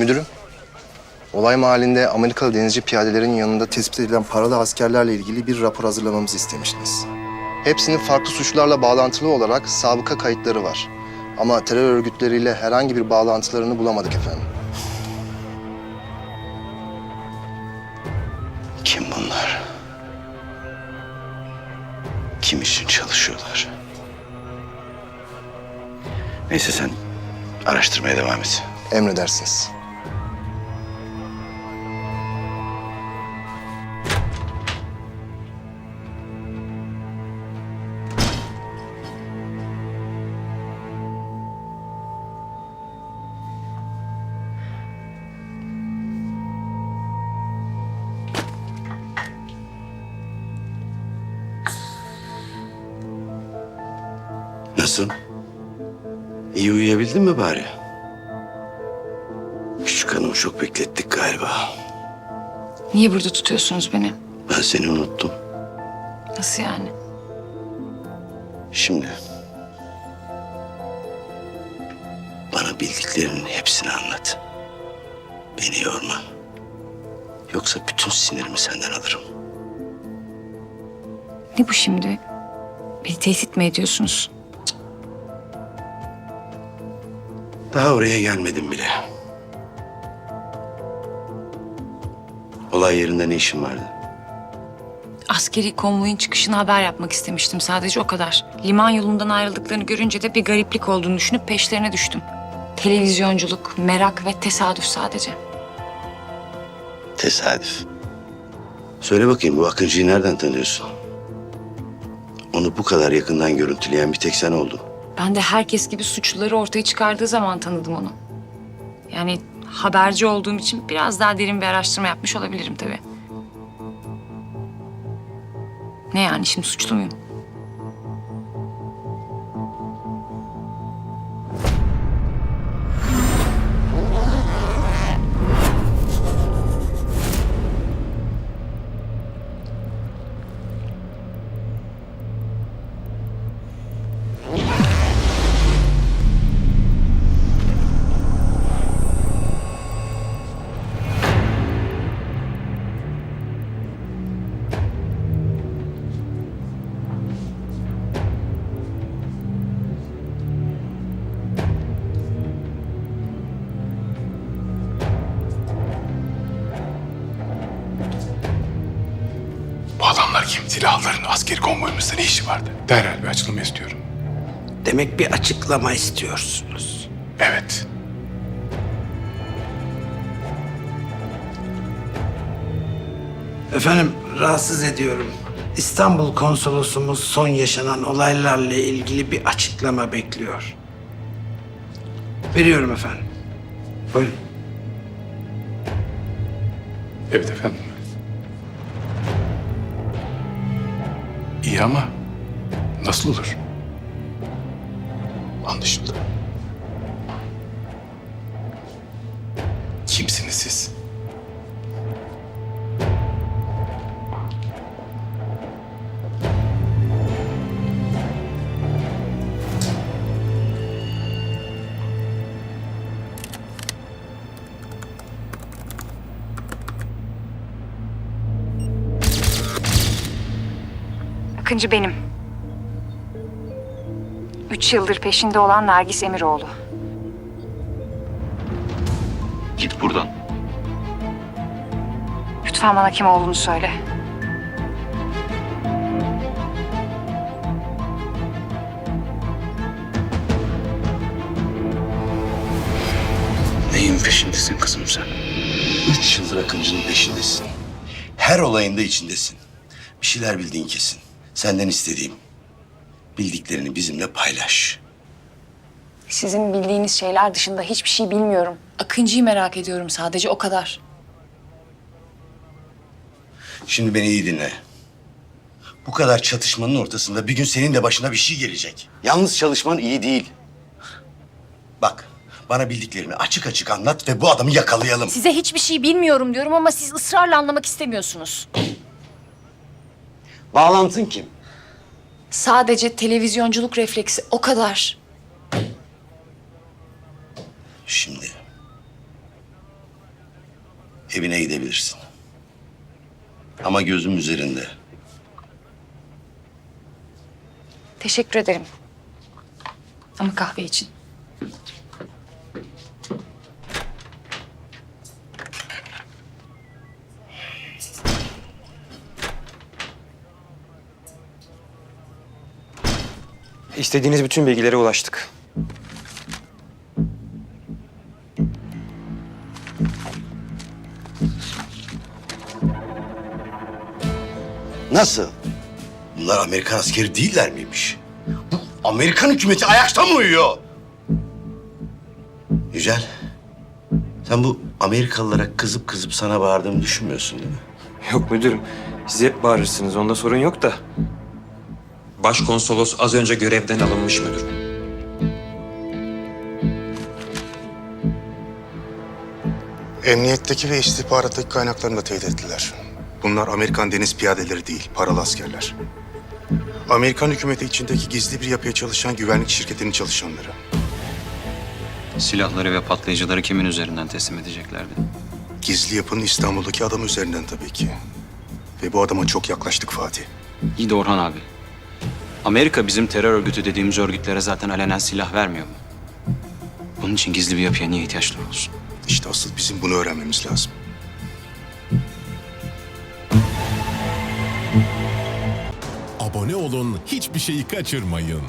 Müdürüm, olay mahallinde Amerikalı denizci piyadelerin yanında tespit edilen paralı askerlerle ilgili bir rapor hazırlamamızı istemiştiniz. Hepsinin farklı suçlarla bağlantılı olarak sabıka kayıtları var. Ama terör örgütleriyle herhangi bir bağlantılarını bulamadık efendim. Kim bunlar? Kim için çalışıyorlar? Neyse sen araştırmaya devam et. Emredersiniz. Nasıl? İyi uyuyabildin mi bari? Küçük hanımı çok beklettik galiba. Niye burada tutuyorsunuz beni? Ben seni unuttum. Nasıl yani? Şimdi bana bildiklerinin hepsini anlat. Beni yorma. Yoksa bütün sinirimi senden alırım. Ne bu şimdi? Beni tehdit mi ediyorsunuz? Daha oraya gelmedim bile. Olay yerinde ne işin vardı? Askeri konvoyun çıkışını haber yapmak istemiştim. Sadece o kadar. Liman yolundan ayrıldıklarını görünce de bir gariplik olduğunu düşünüp peşlerine düştüm. Televizyonculuk, merak ve tesadüf sadece. Tesadüf. Söyle bakayım bu Akıncı'yı nereden tanıyorsun? Onu bu kadar yakından görüntüleyen bir tek sen oldun. Ben de herkes gibi suçluları ortaya çıkardığı zaman tanıdım onu. Yani haberci olduğum için biraz daha derin bir araştırma yapmış olabilirim tabii. Ne yani şimdi suçlu muyum? Bu adamlar kim? Silahların askeri konvoyumuzda ne işi vardı? Derhal bir açıklama istiyorum. Demek bir açıklama istiyorsunuz. Evet. Efendim rahatsız ediyorum. İstanbul konsolosumuz son yaşanan olaylarla ilgili bir açıklama bekliyor. Veriyorum efendim. Buyurun. Evet efendim. İyi ama nasıl olur? Anlaşıldı. Kimsiniz siz? Akıncı benim. Üç yıldır peşinde olan Nergis Emiroğlu. Git buradan. Lütfen bana kim olduğunu söyle. Neyin peşindesin kızım sen? Üç yıldır Akıncı'nın peşindesin. Her olayında içindesin. Bir şeyler bildiğin kesin. Senden istediğim bildiklerini bizimle paylaş. Sizin bildiğiniz şeyler dışında hiçbir şey bilmiyorum. Akıncı'yı merak ediyorum sadece o kadar. Şimdi beni iyi dinle. Bu kadar çatışmanın ortasında bir gün senin de başına bir şey gelecek. Yalnız çalışman iyi değil. Bak, bana bildiklerini açık açık anlat ve bu adamı yakalayalım. Size hiçbir şey bilmiyorum diyorum ama siz ısrarla anlamak istemiyorsunuz. Bağlantın kim? Sadece televizyonculuk refleksi o kadar. Şimdi Evine gidebilirsin. Ama gözüm üzerinde. Teşekkür ederim. Ama kahve için. İstediğiniz bütün bilgilere ulaştık. Nasıl? Bunlar Amerikan askeri değiller miymiş? Bu Amerikan hükümeti ayakta mı uyuyor? Yücel, sen bu Amerikalılara kızıp kızıp sana bağırdığımı düşünmüyorsun değil mi? Yok müdürüm. Siz hep bağırırsınız. Onda sorun yok da. Başkonsolos az önce görevden alınmış müdür. Emniyetteki ve istihbarattaki kaynaklarını da teyit ettiler. Bunlar Amerikan deniz piyadeleri değil, paralı askerler. Amerikan hükümeti içindeki gizli bir yapıya çalışan güvenlik şirketinin çalışanları. Silahları ve patlayıcıları kimin üzerinden teslim edeceklerdi? Gizli yapının İstanbul'daki adam üzerinden tabii ki. Ve bu adama çok yaklaştık Fatih. İyi de Orhan abi. Amerika bizim terör örgütü dediğimiz örgütlere zaten alenen silah vermiyor mu? Bunun için gizli bir yapıya niye ihtiyaçları olsun? İşte asıl bizim bunu öğrenmemiz lazım. Abone olun, hiçbir şeyi kaçırmayın.